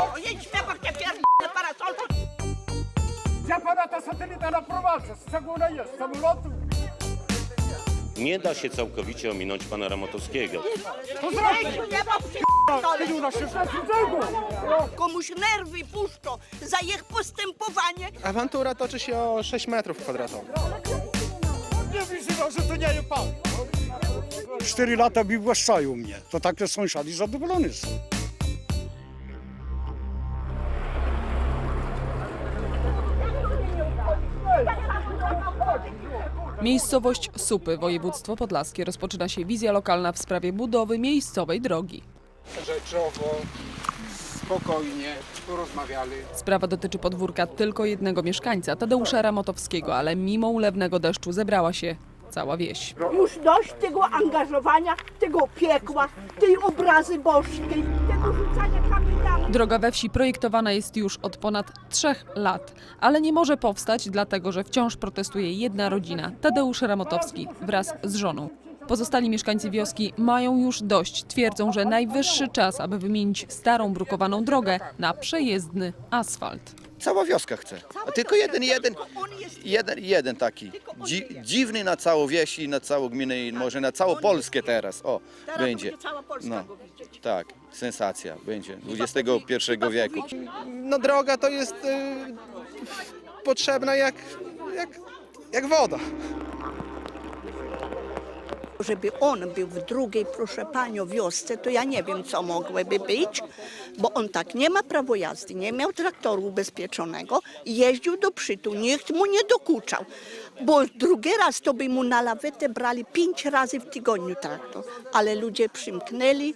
O, jedź bo cię pierdolę parasolką. Gdzie pana ta satelita naprowadza? Z czego ona jest? Z samolotu? Nie da się całkowicie ominąć pana Ramotowskiego. To Weź zrobię! mnie, bo pierdolę. Ty na się cudzego! Komuś nerwy puszczą za ich postępowanie. Awantura toczy się o 6 metrów kwadratowych. Nie wyzywał, że to nie jest pan. Cztery lata wywłaszczają mnie. To takie sąsiady zadowoleni są. Miejscowość Supy, województwo podlaskie. Rozpoczyna się wizja lokalna w sprawie budowy miejscowej drogi. Rzeczowo, spokojnie porozmawiali. Sprawa dotyczy podwórka tylko jednego mieszkańca, Tadeusza Ramotowskiego, ale mimo ulewnego deszczu zebrała się cała wieś. Już dość tego angażowania, tego piekła, tej obrazy boskiej, tego rzucania kamieniami. Droga we wsi projektowana jest już od ponad trzech lat, ale nie może powstać, dlatego że wciąż protestuje jedna rodzina, Tadeusz Ramotowski wraz z żoną. Pozostali mieszkańcy wioski mają już dość. Twierdzą, że najwyższy czas, aby wymienić starą brukowaną drogę na przejezdny asfalt. Cała wioska chce. A tylko jeden, jeden, jeden, jeden taki. Dzi, dziwny na całą wieś i na całą gminę i może na całą Polskę teraz. O, będzie. No, tak, sensacja będzie. XXI wieku. No droga to jest y, potrzebna jak, jak, jak woda. Żeby on był w drugiej, proszę panią, wiosce, to ja nie wiem, co mogłoby być, bo on tak nie ma prawo jazdy, nie miał traktoru ubezpieczonego, jeździł do przytu, nikt mu nie dokuczał, bo drugi raz to by mu na lawetę brali pięć razy w tygodniu traktor, ale ludzie przymknęli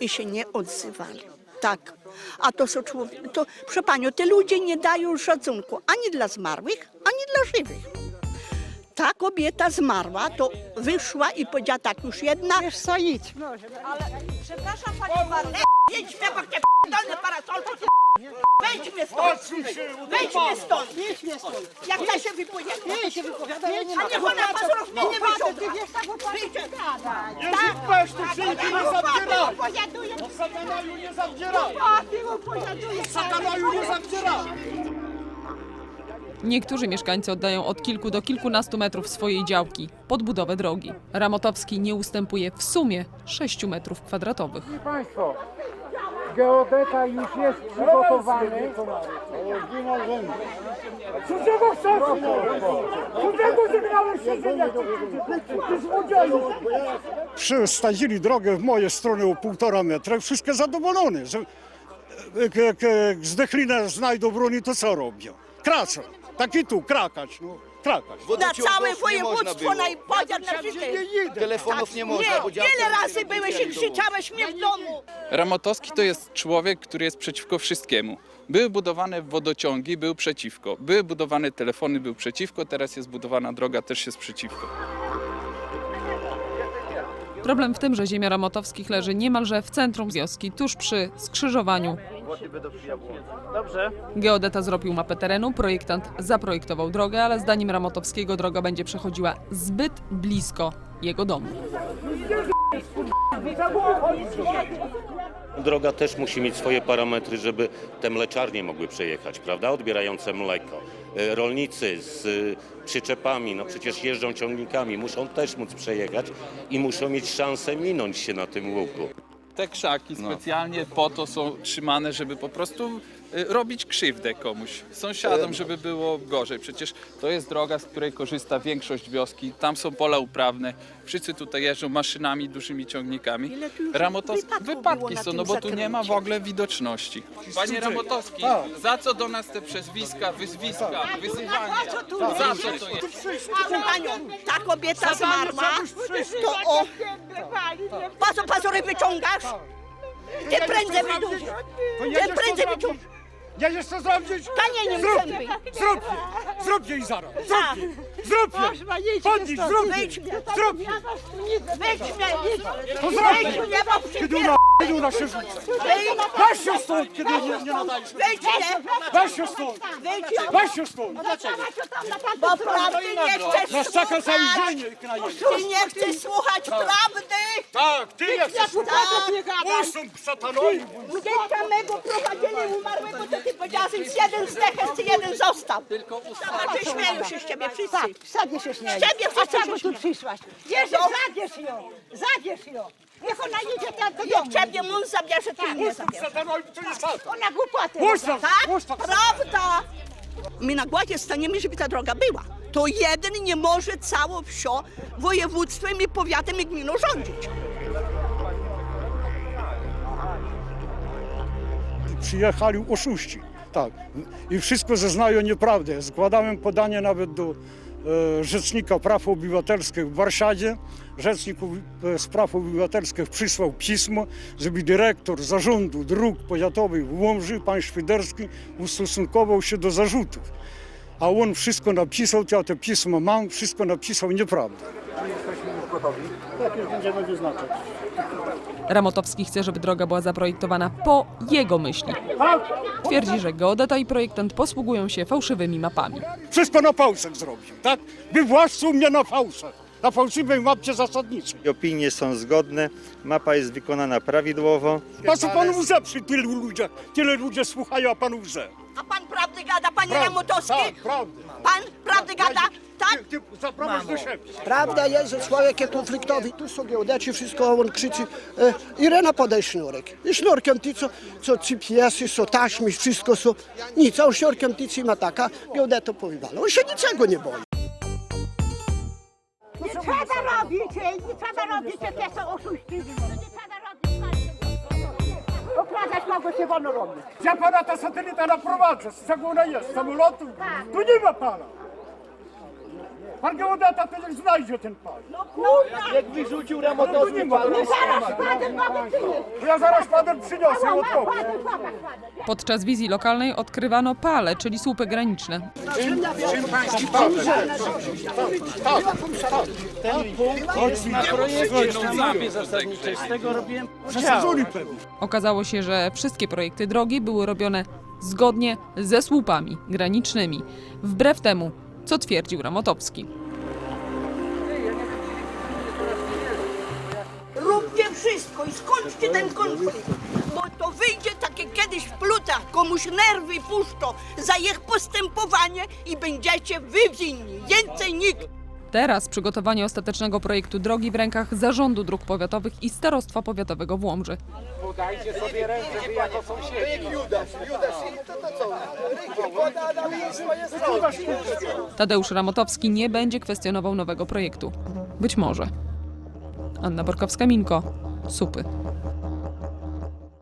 i się nie odzywali. Tak. A to są człowiek, to proszę panią, te ludzie nie dają szacunku ani dla zmarłych, ani dla żywych ta kobieta zmarła, to wyszła i powiedziała tak, już jedna. Wiesz co, idź. Ale, przepraszam pani bardzo. Jedź mnie, bo cię p***dolny parasolką. Wejdź mnie stąd. Wejdź mnie stąd. Mnie stąd. Jak ja się wypowiadam? Nie się wypowiadam. A niech ona pazurów mnie nie wyciąga. Wyjdzie. Jeśli weź, to przyjdzie nie zabieraj! Opowiaduję. Satanaju nie zabieraj! A ty opowiaduję. Satanaju nie zabieraj! Niektórzy mieszkańcy oddają od kilku do kilkunastu metrów swojej działki pod budowę drogi. Ramotowski nie ustępuje w sumie 6 metrów kwadratowych. Państwo, geodeta już jest przygotowany. Cudzego chcesz! Cudzego sygnału siedzenia! Ty złodzieju! Drogę w moje strony o półtora metra. Wszystkie zadowolone. zdechlinę znajdą broni, to co robią? Kraczą. Tak i tu, krakać. No, krakać. Na całe nie można województwo, było. na wszystkie. Telefonów nie można, Nie, bo działki wiele nie razy byłeś i krzyczałeś mnie w domu. Ramotowski to jest człowiek, który jest przeciwko wszystkiemu. Były budowane wodociągi, był przeciwko. Były budowane telefony, był przeciwko. Teraz jest budowana droga, też jest przeciwko. Problem w tym, że ziemia Ramotowskich leży niemalże w centrum wioski, tuż przy skrzyżowaniu. Geodeta zrobił mapę terenu, projektant zaprojektował drogę, ale zdaniem Ramotowskiego droga będzie przechodziła zbyt blisko jego domu. Droga też musi mieć swoje parametry, żeby te mleczarnie mogły przejechać, prawda? Odbierające mleko. E, Rolnicy z e, przyczepami, no przecież jeżdżą ciągnikami, muszą też móc przejechać i muszą mieć szansę minąć się na tym łuku. Te krzaki specjalnie po to są trzymane, żeby po prostu robić krzywdę komuś, sąsiadom, żeby było gorzej. Przecież to jest droga, z której korzysta większość wioski. Tam są pola uprawne. Wszyscy tutaj jeżdżą maszynami, dużymi ciągnikami. Ile tu już Ramotowski, wypadków było wypadki na są, tym no bo tu nie ma w zakręcie? ogóle widoczności. Panie Ramotowski, za co do nas te przezwiska, wyzwiska, wyzywanie? Za co to jest? Proszę panią, ta kobieta zmarła, to o... Po co pazury wyciągasz? Ty prędzej wyciągasz. Ty prędzej wyciągasz. Jedziesz co zrobić? Kamieniem Zrób! zęby. Zrób! Zrób jej zaraz! Zrób je! Zrób je! Podnieś, zrób je! Wejdź mnie. Zrób je! Wejdź mnie. Bo Ty Juna się rzuca. Weź się stąd, kiedy nie, nie nadajesz. Weź się stąd. Weź się stąd. Bo prawdy nie chcesz Nas czeka cały słuchać! dzień knajemy. Ty nie chcesz słuchać prawdy! Tak, ty nie chcesz. Tak! Usum szatanowi. Dziecka mego prowadzili umarłego, to ty powiedziałaś, że jeden zdechł, jeden został. Zobaczy, śmieją się z ciebie wszyscy. Tak, sadnie się śmieje. Z ciebie wszyscy się tu śmieją. przyszłaś? Zabierz ją, zabierz ją. Niech ona jedzie tam do domu. ciebie mąż zabierze, ty nie zabierze. Szatan. Ona głupoty. Nas, Tak? nas. Prawda! My na gładzie staniemy, żeby ta droga była. To jeden nie może całą wsią, województwem i powiatem i gminą rządzić. Przyjechali oszuści. Tak. I wszystko zeznają nieprawdę. Składałem podanie nawet do Rzecznika Praw Obywatelskich w Warszawie. Rzecznik e, z Praw Obywatelskich przysłał pismo, żeby dyrektor zarządu dróg powiatowych w Łomży, pan Świderski, ustosunkował się do zarzutów. A on wszystko napisał, ja to pismo mam, wszystko napisał nieprawdę. Tak, już będziemy wyznaczać. Ramotowski chce, żeby droga była zaprojektowana po jego myśli. Twierdzi, że geodeta i projektant posługują się fałszywymi mapami. Wszystko na fałszach zrobił, tak? Wywłaszczył mnie na fałszach, na fałszywej mapie zasadniczej. Opinie są zgodne, mapa jest wykonana prawidłowo. Po co pan przy tylu ludziach? Tyle ludzie słuchają, a pan łże. A pan prawdy gada, panie Prawda, Ramotowski? tak, prawda. Pan prawdy gada? Tak? Ty, ty zaprowadź do siebie. Prawda jest, że człowiek jest konfliktowy. Tu są geodeci, wszystko on krzyczy. E, Irena, podaj sznurek. I sznurkiem ty, co, co GPS-y, co taśmy, wszystko są. Nic, a on sznurkiem ty ci ma taka, geodeta powywala. On się niczego nie boi. Nie trzeba robić, nie trzeba robić, te są oszuści. Nie trzeba robić. Okradać kogo się wolno robić. Gdzie pana ta satelita naprowadza? Z czego ona jest? Z samolotu? Tu nie ma pana. Pan geodeta to niech znajdzie ten pan. Jak wyrzucił No tu nie ma. Zaraz kładę mamy ty. Ja zaraz panem przyniosę odpowiedź. Podczas wizji lokalnej odkrywano pale, czyli słupy graniczne. Zasadzuli pewnie. Okazało się, że wszystkie projekty drogi były robione zgodnie ze słupami granicznymi, wbrew temu, co twierdził Ramotowski. Róbcie wszystko i skończcie ten konflikt. Bo to wyjdzie takie kiedyś w plutach, komuś nerwy puszczą za ich postępowanie i będziecie wy winni. Więcej nikt. Teraz przygotowanie ostatecznego projektu drogi w rękach Zarządu Dróg Powiatowych i Starostwa Powiatowego w Łomży. Podajcie sobie ręce, wy jako sąsiedzi. Tadeusz Ramotowski nie będzie kwestionował nowego projektu. Być może. Anna Borkowska-Minko, Supy.